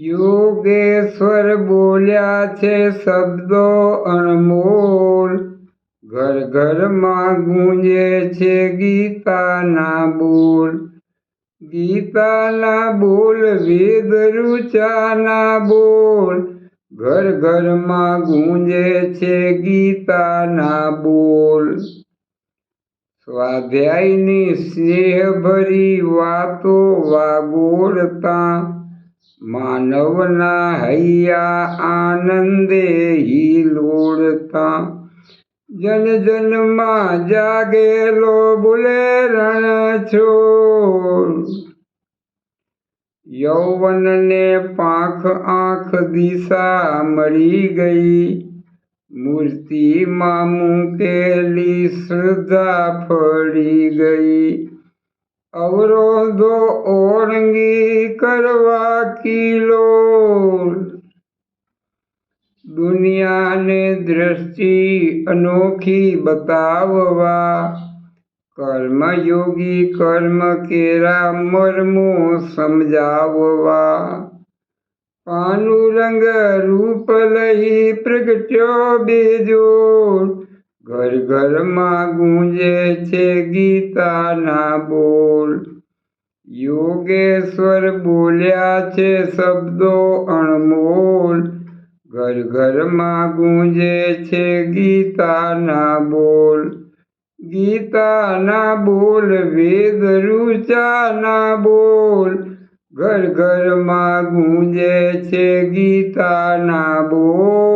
યોગેશ્વર બોલ્યા છે શબ્દો અણમોલ. ઘર ઘરમાં ગુંજે છે ગીતાના બોલ. ગીતાના બોલ વેદ રૂચાના બોલ. ઘર ઘરમાં ગુંજે છે ગીતાના બોલ. સ્વાધ્યાયની સ્નેહભરી વાતો વાગોળતા માનવના હૈયા આનંદે હિલોળતા જન જનમાં જાગેલો બોલે રણ છોડ. યૌવનને પાંખ આંખ દિશા મળી ગઈ. મૂર્તિમાં મૂકેલી શ્રદ્ધા ફળી ગઈ. અવરોધો ઓળંગી કરવા કિલો દુનિયાને દ્રષ્ટિ અનોખી બતાવવા. કર્મયોગી કર્મ કેરા મર્મો સમજાવવા. પાનુરંગ રૂપ લઈ પ્રગટ્યો બેજોડ ઘર ઘરમાં ગુંજે છે ગીતાના બોલ. યોગેશ્વર બોલ્યા છે શબ્દો અણમોલ ઘર ઘરમાં ગુંજે છે ગીતાના બોલ. ગીતાના બોલ, વેદ ઋચાના બોલ ઘર ઘરમાં ગુંજે છે ગીતાના બોલ.